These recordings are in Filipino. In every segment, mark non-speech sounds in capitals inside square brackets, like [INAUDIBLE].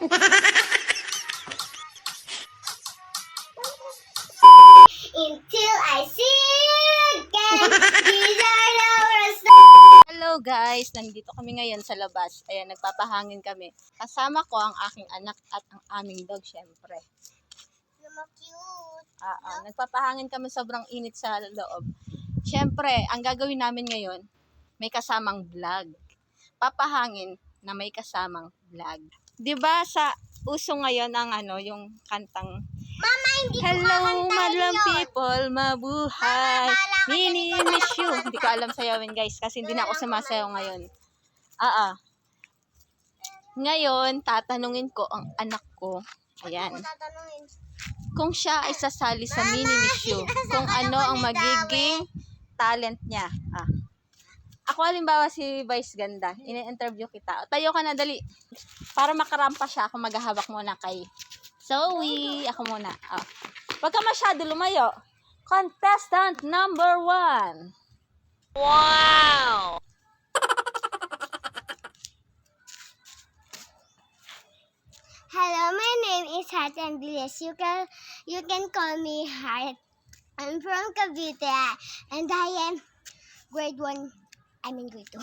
Until I see you again, these are our Hello guys, nandito kami ngayon sa labas. Ayan, nagpapahangin kami. Kasama ko ang aking anak at ang aming dog, syempre. Cute. Oo, nagpapahangin kami sobrang init sa loob. Syempre, ang gagawin namin ngayon, may kasamang vlog. Papahangin na may kasamang vlog. 'Di ba sa uso ngayon ang ano, yung kantang Mama, hindi Hello, madlang people, mabuhay. Mini miss you. Hindi ko alam sayawin guys kasi hindi na ako sumasayaw ngayon. Ah, ah. Ngayon, tatanungin ko ang anak ko. Ayan. Kung siya ay sasali sa mini miss you, [LAUGHS] kung ano ang magiging talent niya. Ah. Ako halimbawa si Vice Ganda, ini-interview kita. Tayo ka na, dali. Para makarampa siya, ako maghahawak muna kay Zoe. Ako muna. Ah. Huwag ka masyado lumayo. Contestant number one. Wow! Hello, my name is Heart Angeles. You can you can call me Heart. I'm from Cavite and I am grade 1. I mean grade [LAUGHS] 2.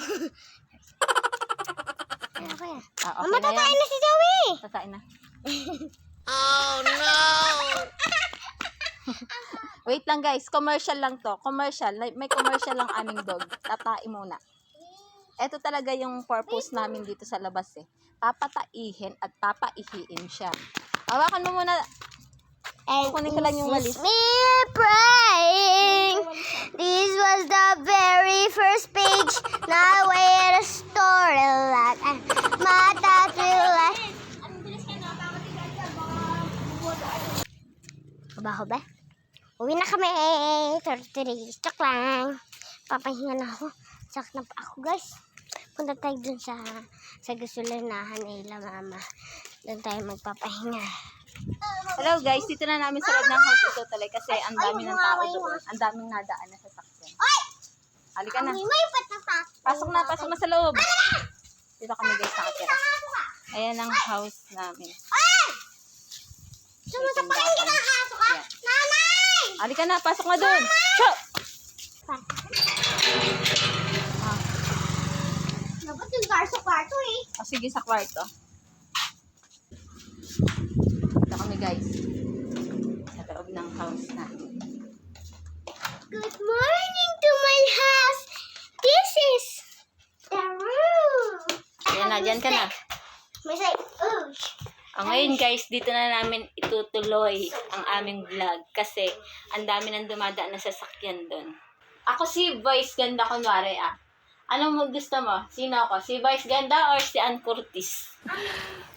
ano ko yan? Ah, Oh, okay na matatayin yan. na si Zoe! Tatain na. [LAUGHS] oh, no! [LAUGHS] Wait lang guys, commercial lang to. Commercial. May commercial lang aming dog. Tatain muna. Ito talaga yung purpose namin dito sa labas eh. Papataihin at papaihiin siya. Hawakan mo muna. And Kukunin ko lang yung walis. is me praying. This was the very first page. Now we're a story like mata like. Kabaho ba? Uwi na kami. Tortiri. Stock lang. Papahinga na ako. Sak na pa ako guys. Punta tayo dun sa sa gasolinahan nila mama. Doon tayo magpapahinga. Hello guys, dito na namin sa loob ng house ito talaga kasi ang dami ng tao doon. Ang daming nadaan na sasakyan. Oy! Halika na. Pasok na, pasok na sa loob. Dito kami guys nakatira. Ayan ang house namin. Ay! Sumusapakin ka ng aso ka? Nanay! Halika na, pasok na doon. Cho! Ah, Dapat yung car sa kwarto eh. o sige sa kwarto. Dito kami guys. Sa loob ng house namin. Good morning to my house. This is the room. Ayan na, dyan ka na. May say, oh. O ngayon guys, dito na namin itutuloy ang aming vlog kasi ang dami nang dumadaan na sasakyan doon. Ako si Vice Ganda kunwari ah. Anong mo gusto mo? Sino ako? Si Vice Ganda or si Ann Curtis?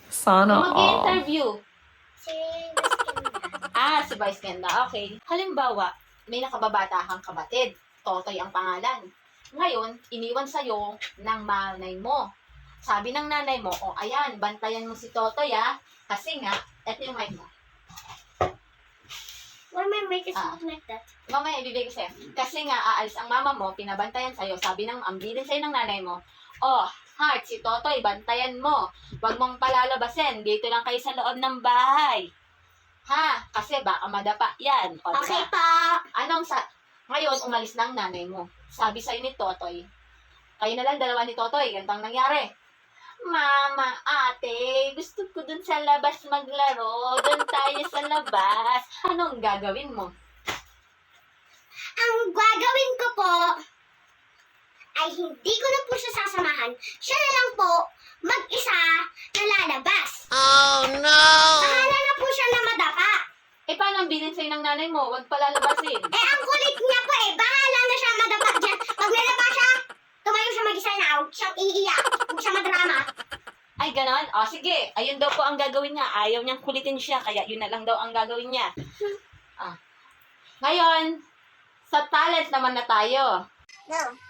Sana all. Mag-interview. Si. Ah, si Vice Ganda. Okay. Halimbawa, may nakababata kang kabatid. Totoy ang pangalan. Ngayon, iniwan sa'yo ng nanay mo. Sabi ng nanay mo, o oh, ayan, bantayan mo si Totoy ah. Kasi nga, eto yung mic mo. Why my mic is Ah. like that? Mamaya, ibibigay ko sa'yo. Kasi nga, aalis ang mama mo, pinabantayan sa'yo. Sabi ng, ang bilin sa'yo ng nanay mo, oh, Heart, si Totoy, bantayan mo. Huwag mong palalabasin. Dito lang kayo sa loob ng bahay. Ha? Kasi baka madapa yan. O, diba? Okay pa. Anong sa... Ngayon, umalis na ang nanay mo. Sabi sa'yo ni Totoy, kayo na lang dalawa ni Totoy, ganito ang nangyari. Mama, ate, gusto ko dun sa labas maglaro. Dun tayo sa labas. Anong gagawin mo? Ang gagawin ko po ay hindi ko na po siya sasamahan. Siya na lang po mag-isa na lalabas. Oh no! Bahala na po siya na madapa. Eh, paano ang bilin sa'yo ng nanay mo? Huwag palalabasin. Eh, ang kulit niya po eh. Bahala na siya madapa dyan. Pag nalapa siya, tumayo siya mag-isa na. Huwag siyang iiyak. Huwag siya madrama. Ay, ganon? O, sige. Ayun daw po ang gagawin niya. Ayaw niyang kulitin siya, kaya yun na lang daw ang gagawin niya. Ah. Ngayon, sa talent naman na tayo. No.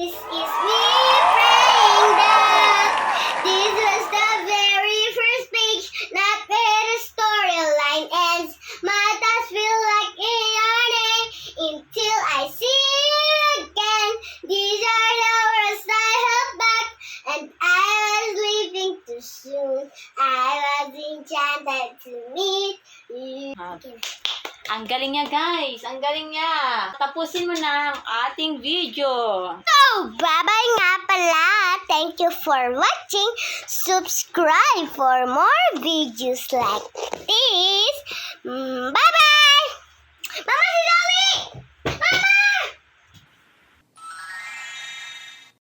This is me praying that this was the very first page, not where the storyline ends. My thoughts feel like in your name until I see you again. These are the words I held back, and I was leaving too soon. I was enchanted to meet you. Ang galing niya, guys. Ang galing niya. Tapusin mo na ang ating video. So, bye-bye nga pala. Thank you for watching. Subscribe for more videos like this. Mm, bye-bye! Mama, sila!